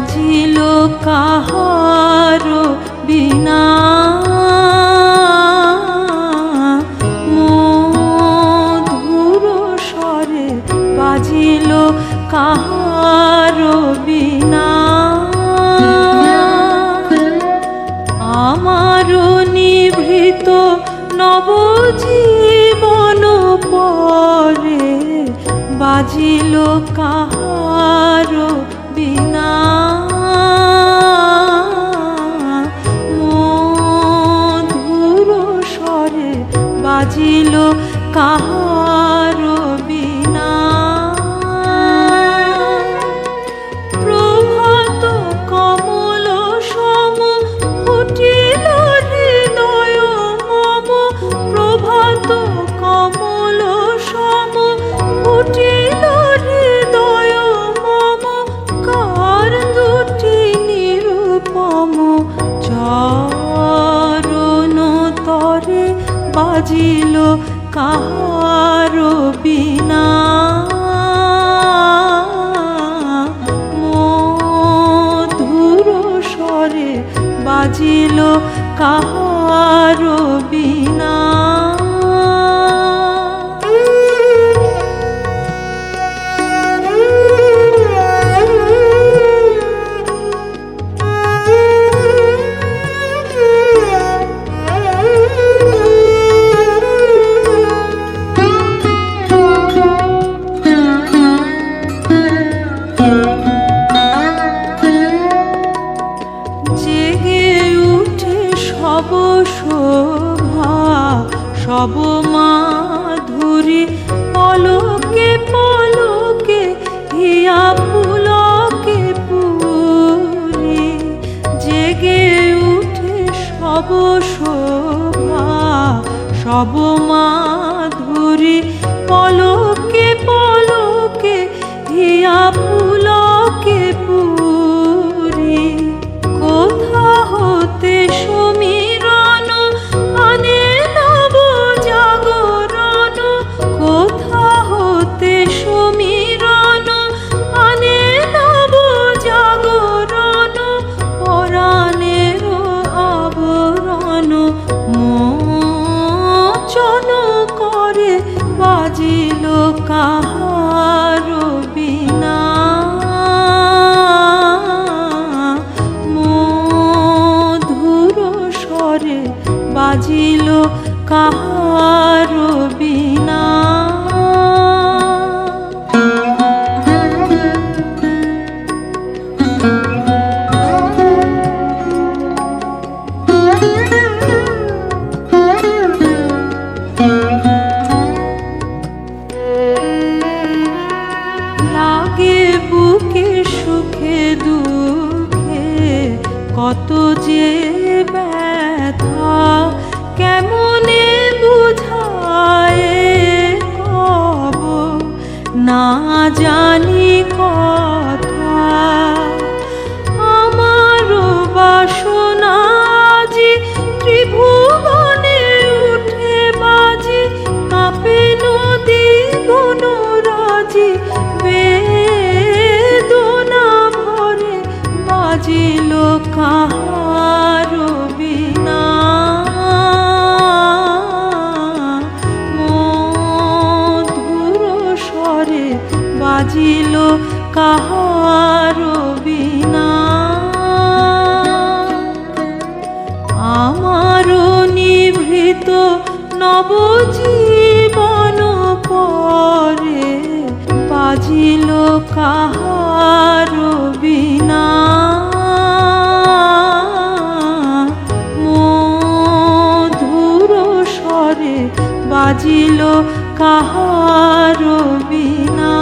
বাজিল কাহার বিনা কাহার বিনা। শোভা সব মাধুরী পলকে পলকে হিয়া বাজিল কাহার বিনা। লাগে বুকে সুখে দুঃখে কত যে ব্যথা না জানি কথা। আমার বাসনা আজি ত্রিভুবনে উঠে বাজি, কাঁপে নদী বনরাজি, বেদনা ভরে বাজিল কাহার বাজিল কাহার বিনা। আমার নিভৃত নবজীবন পরে বাজিল কাহার বিনা। মধুর স্বরে বাজিল কাহার বিনা।